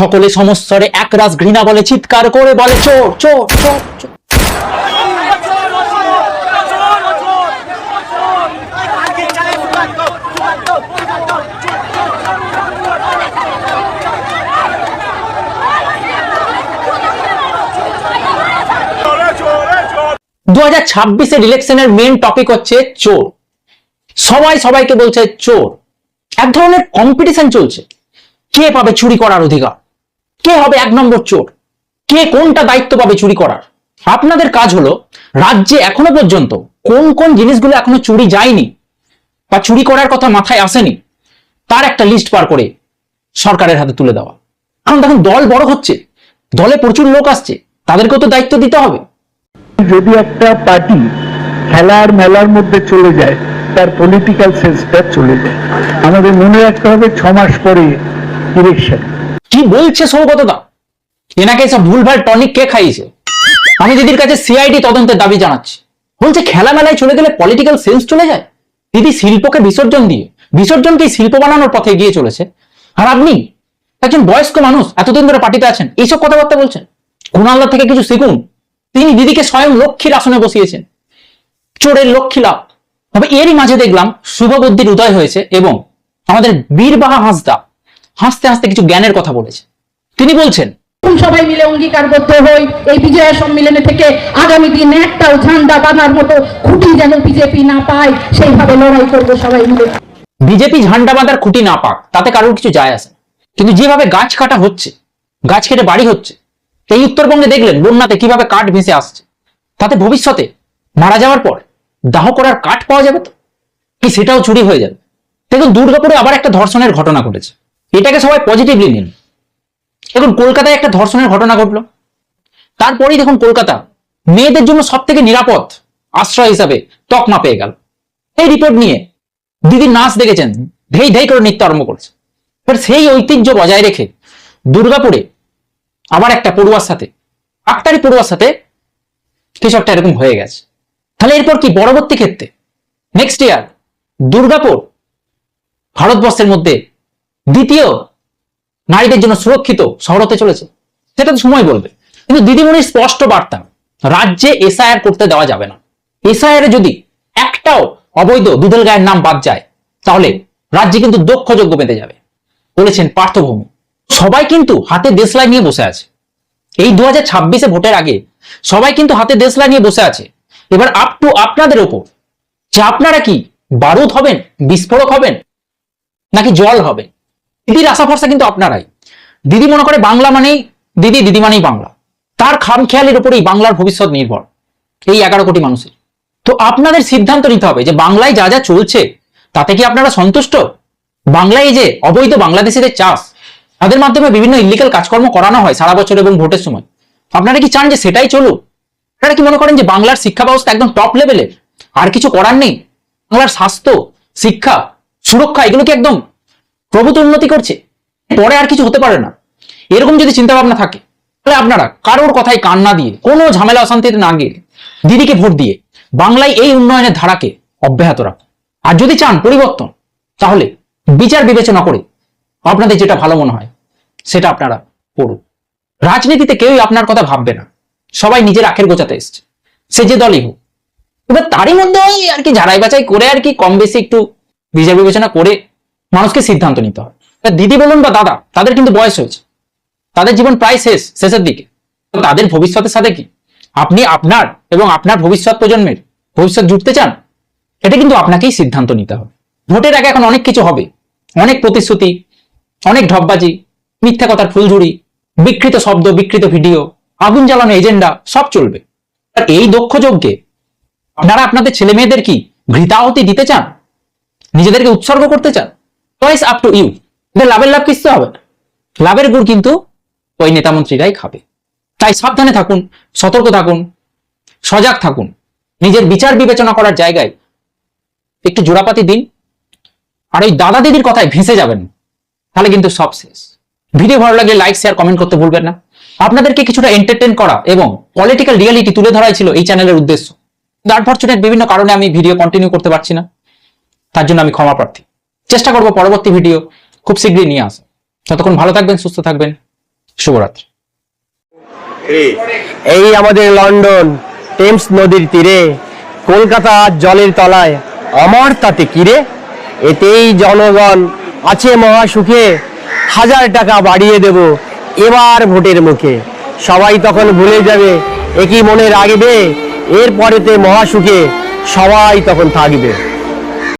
সকলে সমস্তরে একরাশ ঘৃণা বলে চিৎকার করে বলে, চোর চোর চোর চোর। দু হাজার ছাব্বিশের ইলেকশনের মেন টপিক হচ্ছে চোর। সবাই সবাইকে বলছে চোর। এক ধরনের কম্পিটিশন চলছে। কে পাবে চুরি করার অধিকার? কে হবে এক নম্বর চোর। কে কোনটা দায়িত্ব পাবে চুরি করার? আপনাদের কাজ হলো, রাজ্যে এখনও পর্যন্ত কোন কোন জিনিসগুলো এখনও চুরি যায়নি বা চুরি করার কথা মাথায় আসেনি, তার একটা লিস্ট পার করে সরকারের হাতে তুলে দেওয়া। কারণ দেখুন, দল বড় হচ্ছে, দলে প্রচুর লোক আসছে, তাদেরকেও তো দায়িত্ব দিতে হবে। যদি একটা পার্টি খেলার মেলার মধ্যে চলে যায়, তার পলিটিক্যাল সেন্সটা চলে যায়। আমাদের মনে রাখতে হবে ছ মাস পরে ইলেকশন কি বলছে সৌগতদা? এনাকে সব ভুলভাল টনিক কে খাইয়েছে? আমি দিদির কাছে সিআইডি তদন্তের দাবি জানাচ্ছি। বলছে খেলা মেলায় চলে গেলে পলিটিক্যাল সেন্স চলে যায়? দিদি শিল্পকে বিসর্জন দিয়ে বিসর্জনকে শিল্প বানানোর পথে এগিয়ে চলেছে। আর আপনি, একজন বয়স্ক মানুষ, এতদিন ধরে পার্টিতে আছেন এইসব কথাবার্তা বলছেন? কুণালদা থেকে কিছু শিখুন। তিনি দিদিকে স্বয়ং লক্ষ্মীর আসনে বসিয়েছেন। চোরের লক্ষ্মী লাভ। তবে এরই মাঝে দেখলাম শুভ বুদ্ধির উদয় হয়েছে এবং আমাদের বীরবাহা হাসদা হাসতে হাসতে কিছু জ্ঞানের কথা বলেছে। তিনি বলছেন সবাই মিলে অঙ্গীকারবদ্ধ হই এই বিজয়া সম্মেলনে থেকে আগামী দিন একটাও ঝান্ডা বাঁধার মতো খুঁটি যেন বিজেপি না পায় সেইভাবে লড়াই করব সবাই মিলে। বিজেপি ঝান্ডা বাঁধার খুঁটি না পাক তাতে কারোর কিছু যায় আসে কিন্তু যেভাবে গাছ কাটা হচ্ছে গাছ কেটে বাড়ি হচ্ছে এই উত্তরবঙ্গে দেখলেন বন্যাতে কীভাবে কাঠ ভেসে আসছে। তাতে ভবিষ্যতে মারা যাওয়ার পর দাহ করার কাঠ পাওয়া যাবে তো? কি সেটাও চুরি হয়ে যাবে? দেখুন দুর্গাপুরে আবার একটা ধর্ষণের ঘটনা ঘটেছে। এটাকে সবাই পজিটিভলি নিন। দেখুন, কলকাতায় একটা ধর্ষণের ঘটনা ঘটলো। তারপরেই দেখুন, কলকাতা মেয়েদের জন্য সব থেকে নিরাপদ আশ্রয় হিসাবে তকমা পেয়ে গেল। এই রিপোর্ট নিয়ে দিদি নাচ দেখেছেন, ধেই ধেই করে নৃত্য আরম্ভ করেছে। এবার সেই ঐতিহ্য বজায় রেখে দুর্গাপুরে আবার একটা পড়ুয়ার সাথে, আক্তারি পড়ুয়ার সাথে কিছু একটা এরকম হয়ে গেছে। তাহলে এরপর কি পরবর্তী ক্ষেত্রে? নেক্সট ইয়ার দুর্গাপুর ভারতবর্ষের মধ্যে দ্বিতীয়, নারীদের জন্য সুরক্ষিত শহর হতে চলেছে। সেটা তো সময় বলবে। কিন্তু দিদিমণির স্পষ্ট বার্তা, রাজ্যে এসআইআর করতে দেওয়া যাবে না। এসআইআর যদি একটাও অবৈধ দুধেল গায়ের নাম বাদ যায়, তাহলে রাজ্যে কিন্তু দক্ষ যোগ্য বেঁধে যাবে। বলেছেন পার্থভূমি। সবাই কিন্তু হাতে দেশলাই নিয়ে বসে আছে। এই দু হাজার ছাব্বিশে ভোটের আগে সবাই কিন্তু হাতে দেশলাই নিয়ে বসে আছে। এবার আপ টু আপনাদের ওপর, যে আপনারা কি বারুদ হবেন, বিস্ফোরক হবেন, নাকি জল হবে দিদির আশা ভরসা কিন্তু আপনারাই। দিদি মনে করে বাংলা মানেই দিদি দিদি মানেই বাংলা। তার খামখেয়ালির উপরেই বাংলার ভবিষ্যৎ নির্ভর, এই এগারো কোটি মানুষের। তো আপনাদের সিদ্ধান্ত নিতে হবে যে বাংলায় যা যা চলছে, তাতে কি আপনারা সন্তুষ্ট? বাংলায় যে অবৈধ বাংলাদেশিদের চাষ, তাদের মাধ্যমে বিভিন্ন ইলিগাল কাজকর্ম করানো হয় সারা বছর এবং ভোটের সময়। আপনারা কি চান যে সেটাই চলুক? আপনারা কি মনে করেন যে বাংলার শিক্ষা ব্যবস্থা একদম টপ লেভেলের আর কিছু করার নেই? বাংলার স্বাস্থ্য, শিক্ষা, সুরক্ষা, এগুলো কি একদম প্রভূত উন্নতি করছে। পরে আর কিছু হতে পারে না। এরকম যদি চিন্তা ভাবনা থাকে, তাহলে আপনারা কারোর কথায় কান না দিয়ে, কোনো ঝামেলা অশান্তিতে না গিয়ে দিদিকে ভোট দিয়ে বাংলায় এই উন্নয়নের ধারাকে অব্যাহত রাখুন। আর যদি চান পরিবর্তন, তাহলে বিচার বিবেচনা করে আপনাদের যেটা ভালো মনে হয়, সেটা আপনারা করুন। রাজনীতিতে কেউই আপনার কথা ভাববে না। সবাই নিজের আখের গোছাতে এসছে। সে যে দলই হোক। এবার তারই মধ্যে ওই আর কি ঝাড়াই বাছাই করে আর কি কম বেশি একটু বিচার বিবেচনা করে মানুষকে সিদ্ধান্ত নিতে হয়। দিদি বলুন বা দাদা, তাদের কিন্তু বয়স হয়েছে। তাদের জীবন প্রায় শেষ, শেষের দিকে। তাদের ভবিষ্যতের সাথে কি? আপনি আপনার এবং আপনার ভবিষ্যৎ প্রজন্মের ভবিষ্যৎ জুটতে চান? এটা কিন্তু আপনাকেই সিদ্ধান্ত নিতে হবে। ভোটের আগে এখন অনেক কিছু হবে। অনেক প্রতিশ্রুতি, অনেক ঢপবাজি মিথ্যা কথার ফুলঝুরি, বিকৃত শব্দ, বিকৃত ভিডিও, আগুন জ্বালানো এজেন্ডা, সব চলবে। আর এই দক্ষ যজ্ঞে আপনারা আপনাদের ছেলে মেয়েদের কি ঘৃতাহতি দিতে চান? নিজেদেরকে উৎসর্গ করতে চান? চয়েস আপ টু ইউ লাভের লাভ কিসতে হবে। লাভের গুড় কিন্তু ওই নেতামন্ত্রীরাই খাবে। তাই সাবধানে থাকুন, সতর্ক থাকুন, সজাগ থাকুন। নিজের বিচার বিবেচনা করার জায়গায় একটু জোড়াপাতি দিন। আর ওই দাদা দিদির কথায় ভেসে যাবেন। তাহলে কিন্তু সব শেষ। ভিডিও ভালো লাগলে লাইক শেয়ার কমেন্ট করতে ভুলবেন না। আপনাদেরকে কিছুটা এন্টারটেন করা এবং পলিটিক্যাল রিয়ালিটি তুলে ধরাই ছিল এই চ্যানেলের উদ্দেশ্য। আনফর্চুনেট বিভিন্ন কারণে আমি ভিডিও কন্টিনিউ করতে পারছি না। তার জন্য আমি ক্ষমা প্রার্থী। চেষ্টা করব পরবর্তী ভিডিও খুব শীঘ্রই নিয়ে আসা ততক্ষণ ভালো থাকবেন, সুস্থ থাকবেন। শুভরাত্রি। এই আমাদের লন্ডন, টেমস নদীর তীরে, কলকাতা জলের তলায় আমার তাতে কিরে এতেই জনগণ আছে মহাসুখে। হাজার টাকা বাড়িয়ে দেব এবার ভোটের মুখে। সবাই তখন ভুলে যাবে, একই মনে রাখবে এরপরেতে মহাসুখে সবাই তখন থাকবে।